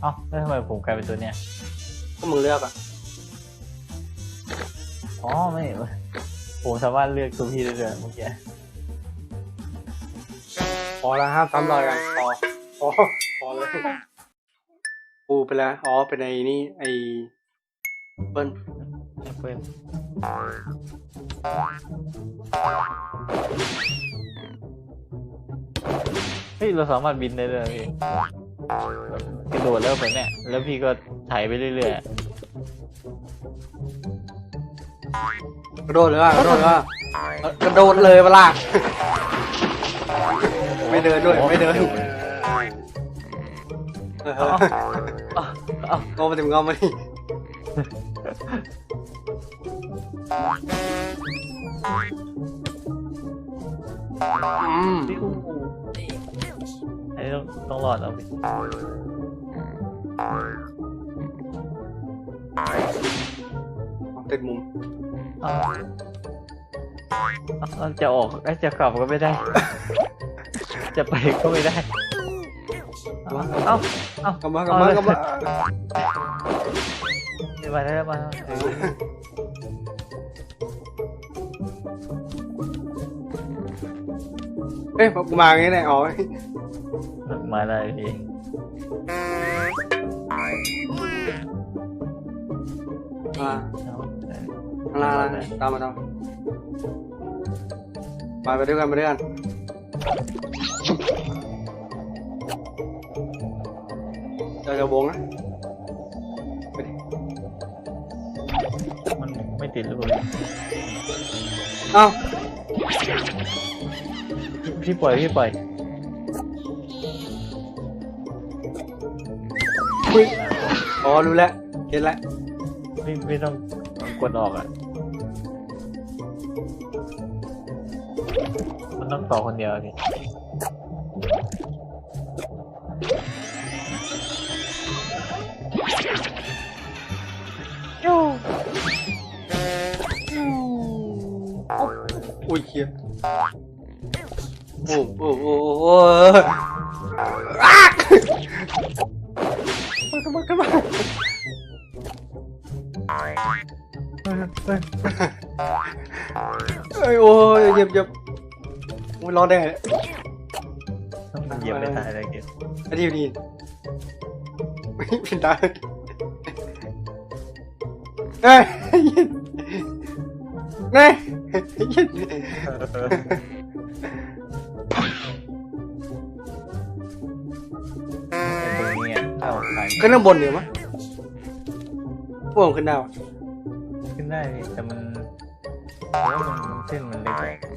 เอ้าแล้วทำไมผมกลายเป็นตัวเนี้ยก็มึงเลือกอะอ๋อไม่ผมสามารถเลือกตัวพี่ได้เลยเมื่อกี้พอแล้วห้ามซ้ำรอยกันพอพอพอเลยกูไปแล้วอ๋อเป็นไอ้นี่ไอ้เปิ้ลแอปเปิลเฮ้ยเราสามารถบินได้เลยพี่แบบ กระโดดแล้วไปเนี่ย แล้วพี่ก็ไถไปเรื่อยกระโดดเลยว่ะกระโดดเลยว่ะกระโดดเลยเวลาไม่เดินด้วย ไม่เดินเออๆเอ้าเอ้าเอ้าก็มาถึงก็มาดิอืมพี่อู้อั นนี้ต้องต้องรอดเอาพี่ติดมุมเอ้าเอ้าจะออกเอ้ยจะกลับก็ไม่ได้ จะไปก็ไม่ได้ เอ้า เอ้าเอ้ากลับมากลับมากลับมาไม่มาได้แล้วมาแล้วเฮ้ยพอกูมาอย่างงี้แหละอ๋อ มาได้พี่มาเข้างล่างล่างตามมาตามมาไปด้วยกันไปด้วยกันเจะจะวงนะไปดิมันไม่ติดหรือเปล่าเอ้าพี่ปล่อยพี่ปล่อย คุยอ๋อรู้แล้วเห็นแล้วไม่ไม่ต้องกดออกอะ มันต้องต่อคนเดียวอะพี่อุ้ยเฮียโอ้โอ้โอ้โอ้ อ้าขึ้นมาขึ้นมาขึ้นมาเอ้ยโอ้ยเหยียบเหยียบโอ้ยร้อนได้ไงเนี่ยมันเหยียบไม่ตายเลยเกมไอ้ที่นี่ไม่เป็นตาเอ้ยยินเอ้ยยินไขึ้นข้างบนเดี๋ยวมั้ยพวกผมขึ้นได้วะขึ้นได้พี่แต่มันเพราะว่ามันเส้นมันเล็กอะ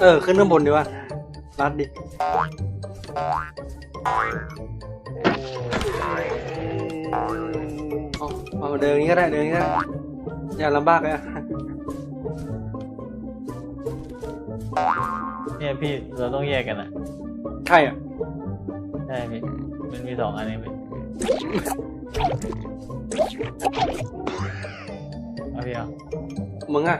เออ ขึ้นข้างบนดีวะรัดดิ เอาเอาเดินอย่างนี้ก็ได้เดินอย่างนี้ก็ได้อย่าลำบากเลยอะเนี่ยพี่เราต้องแยกกันอะ ใช่อะใช่พี่มันมีสองอันเองพี่เอาพี่เอามึงอะ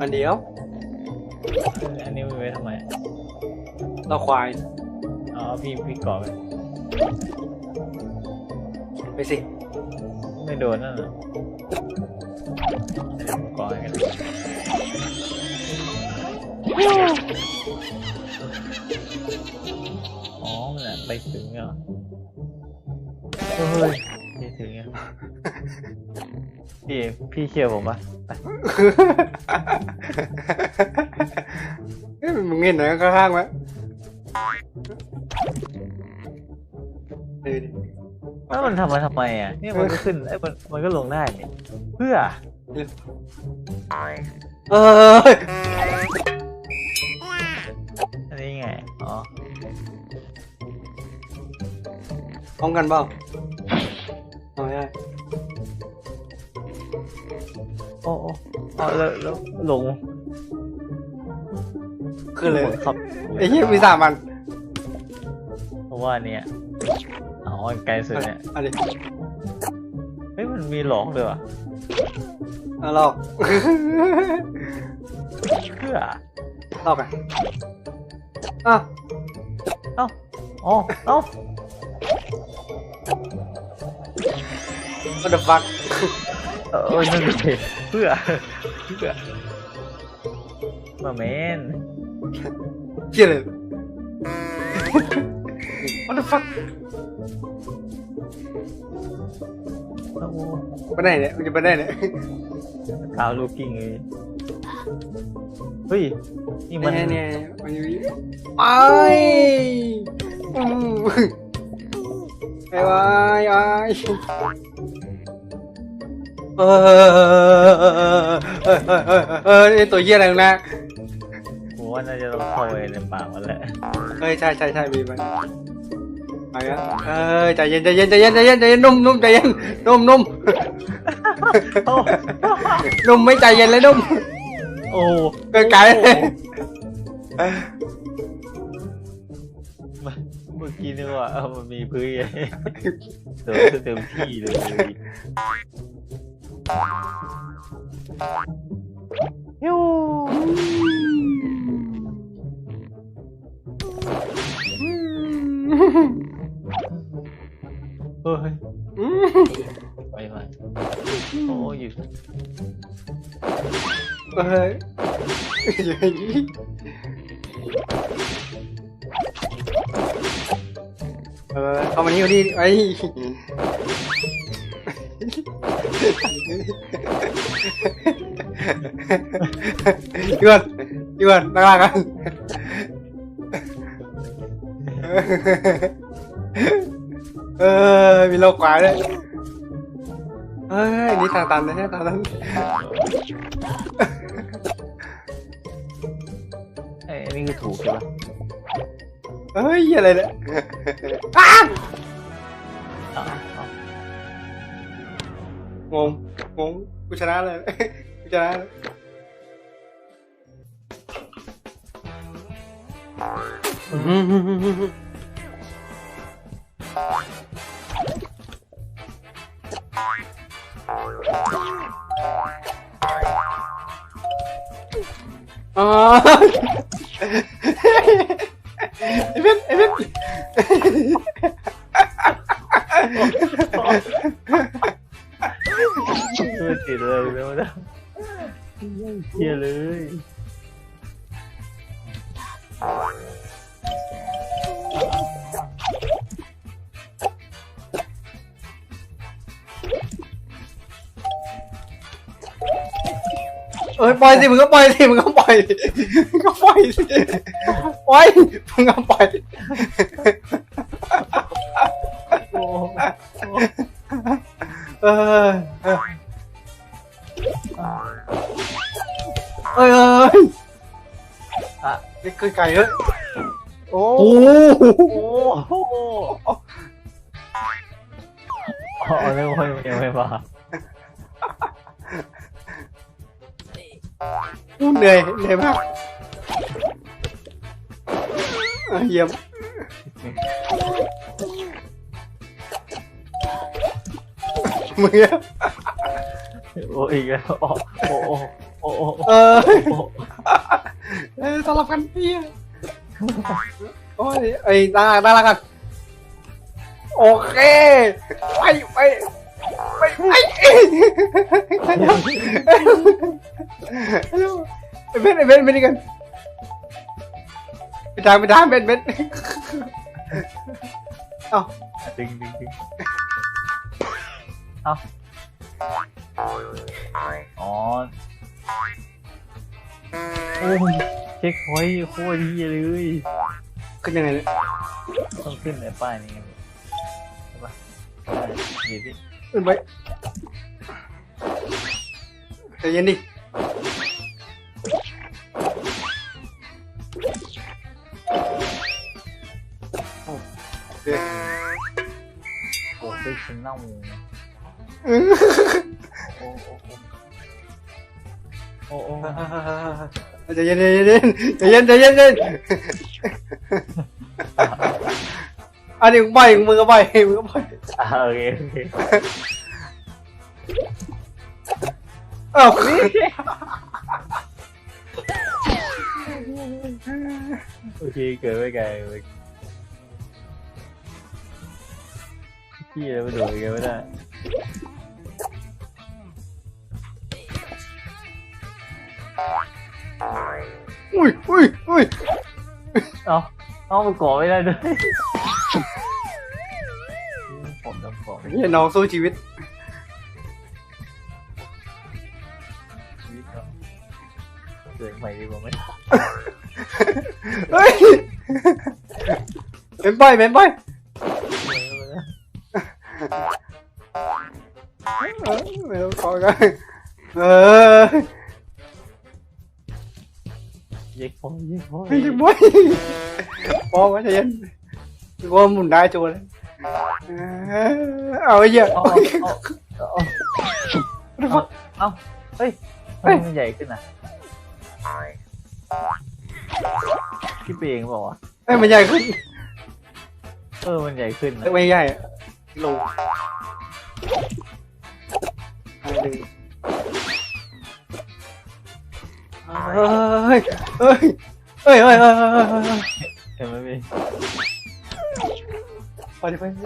อันเดียว อันนี้มันไว้ทำไมเราควายเอาเอาพี่พี่ก่อไปไปสิ ไม่โดนนั่นน่ะอันนี้ผม ก่อให้กันอ๋อมันอะไปถึงเหรอเฮ้ยไปถึงอะพี่พี่เชื่อผมปะไปเฮ้ยมึงเห็นไหนข้างๆไหม แล้วมันทำมาทำไมอะเนี่ยมันก็ขึ้นไอ้ยมันมันก็ลงได้นี่เพื่อเอออันนี้ไงอ๋อพร้อมกันเปล่าเอาไม่ได้โอ้โอ้อ๋อแล้วแล้วลงขึ้นเลยครับไอ้เหี้ยมีสามอันเพราะว่าเนี่ย อ๋อไกลสุดเนี่ยอันนี้เฮ้ยมันมีหลอกด้วยวะเอาหลอกเพื่อหลอกอะอ้าวเอ้าอ๋อเอ้า what the fuck เออเออนั่นสิเพื่อเพื่อมาเมนเชี่ยเลย what the fuck โอ้โหไปไหนเนี่ยมันจะไปไหนเนี่ยเท้าลูกกิ้งเลยเฮ้ย นี่มันเนี่ยเนี่ยมันอยู่ไปอืมไปไปไปเออเออเออเออเออไอตัวเหี้ยอะไรนะผมว่าน่าจะต้องเข้าไปในปากมันแหละเฮ้ยใช่ใช่ใช่มีมัน ไปอะเออใจเย็นใจเย็นใจเย็นใจเย็นใจเย็นนุ่มนุ่มใจเย็นนุ่มนุ่มโอ้นุ่มไม่ใจเย็นเลยนุ่มโอ้เกินไกลเลยเมื่อกี้นึกว่าเออมันมีพื้นไงเติมเต็มที่เลย ไปไปโอ้ยอยู่เฮ้ยอย่างนี้เออเข้ามานี่มานี่ไอ้ยวนยวนนั่งล่างกันเออมีโลกขวาด้วย เฮ้ยนี่ทางตันนะเนี่ยทางตันไอ้ยนี่คือถูกใช่ปะเฮ้ยอะไรเนี่ยอ้าวอ้าวอ้าวงงงงกูชนะเลยกูชนะเลยอ๋ อไอ้เพ็นไอ้เพ็นไม่ติดเลยแล้วนะเฮียเลยเอ้ยปล่อยสิมึงก็ปล่อยสิมึงก็ปล่ อยสิมึงก็ปล่อยสิปล่อยมึงก็ปล่อยโอ้เออเออเอ้ยเอ้ยอะนี่คือไก่เฮ้ยโอ้โอ้โอ้โหอ๋อนึกว่ายังไม่มา เหนื่อยเหนื่อยมากอะเยี่ยมมึงอะโอ้อีกแล้วโอ้โอ้โอ้โอ้โอ้เออโอ้เออสลับกันพี่โอ้ยไอ้น่ารักน่ารักกันโอเคไปไป ไปไปเอ้ยไอ้เบนไอ้เบนไปนี่กันไปทางไปทางเบนเบนเอ้าดึงดึงดึงเอาอ๋อโอ้ยเช็คพอยต์โคตรดีเลยขึ้นยังไงเนี่ยต้องขึ้นในป้ายนี้ครับใช่ปะใช่เดี๋ย วดิ ขึ้นไปใจเย็นดิ โอเค โอ้เป็นชิ้นเน่าโอ้โอ้โอ้โอ้โอ้ ใจเย็นใจเย็นใจเย็นใจเย็นใจเย็นอันนี้มึงไปมึงก็ไปมึงก็ไป อ่าโอเคโอเคเอ้าโอเคเกิดไม่ไกลเลยพี่แล้วมาโดดกันไม่ได้อุ้ยอุ้ยอุ้ยเอาเอามันก่อไม่ได้ด้วย เฮียน้องสู้ชีวิต ชีวิตครับเกิดใหม่ดีกว่าไหมเฮ้ยเป็นไปเป็นไปเออไม่ต้องขอกันเออเย็กพอเย็กพอไม่ใช่บอยพอมาใจเย็นกูว่าหมุนได้โจเลย เอาเยอะเอาเอาเฮ้ยมันใหญ่ขึ้นนะพี่เปียงบอกว่าเอ้ยมันใหญ่ขึ้น เออ มันใหญ่ขึ้นไม่ใหญ่ลงเฮ้ยเฮ้ยเฮ้ยเฮ้ยเฮ้ยเห็นไหมพี่ Pode fazer.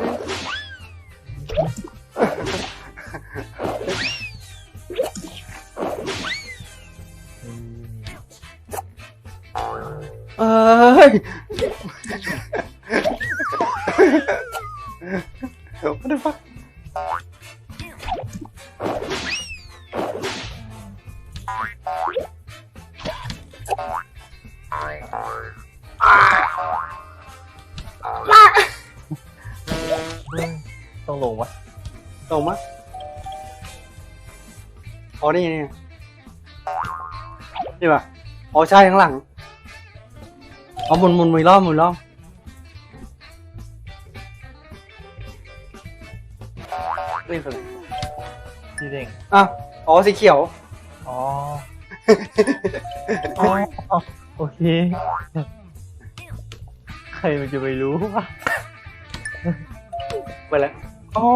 Ai! ตรงมั้ยอ๋อนี่นี่นี่ป่ะอ๋อใช่ข้างหลังเอาหมุนหมุนหมุนรอบหมุนรอบนี่คือพี่เด้งอะอ๋อสีเขียวอ๋ออ๋อ โอเค ใครมันจะไปรู้วะไปแล้วอ๋อ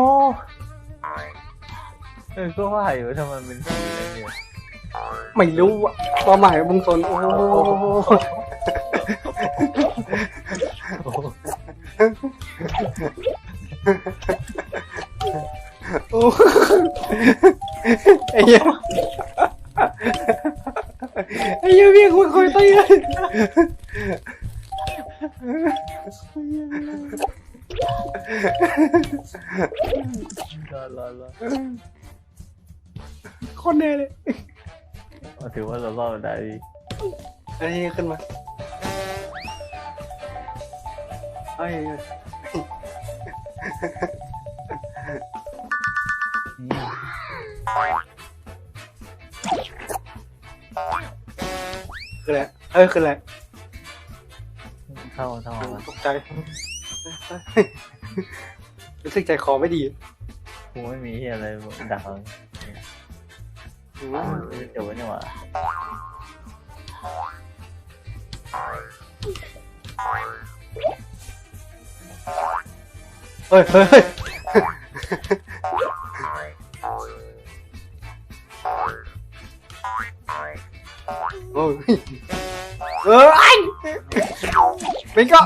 เออก็ว่าอยู่ทำไมเป็นสีอะไรเนี่ยไม่รู้อะความหมายมึงตนโอ้โหโอ้โหโอ้โหไอ้เหี้ยไอ้เหี้ยพี่คุยคุยตีเลยรอรอรอ คนแน่เลยเอาถือว่าเรารอดมาได้ดีอันนี้ขึ้นมาไอ้เหี้ยนี่คืออะไรเอ้ยคืออะไรเข้าเข้ามาตกใจรู้สึกใจคอไม่ดีกูไม่มีที่อะไรดักเราอืม เดี๋ยวนี่หว่าเฮ้ยเฮ้ยเฮ้ยโอ้ยเอ้ยเป็นก็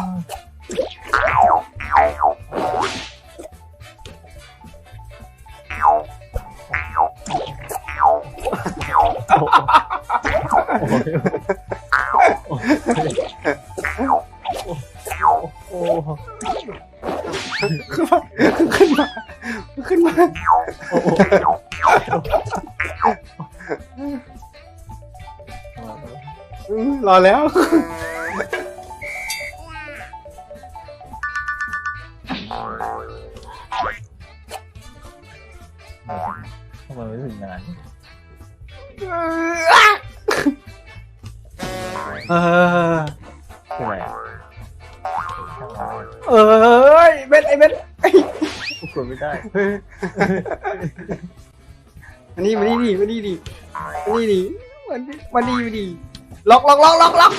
โอ้โหขึ้นมาขึ้นมาขึ้นมาโอ้โหรอแล้ว มานี่มานี่ดิมานี่ดิมานี่ดิมานี่มานี่มาดิล็อกล็อกล็อกล็อกล็อก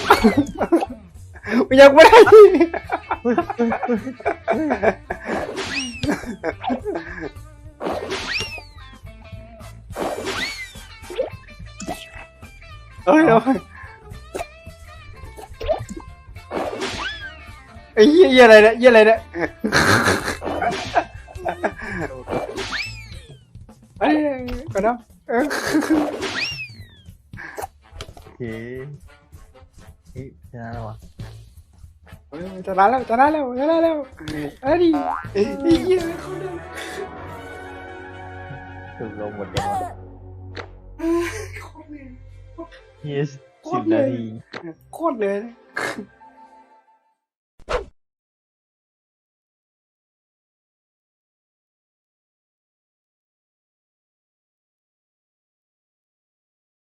มันยังไม่ได้เอ้ยเอาไอ้ยเหี้ยอะไรเนี่ยเหี้ยอะไรเนี่ย ก่อนนะเออโอเคเฮ้ยชนะแล้ววะเฮ้ยจะได้แล้วจะได้แล้วจะได้แล้วเอ้ยดิไอ้เหี้ยถูกลงหมดยังวะเฮียโคสิตบรเลนายทีโคตรเลย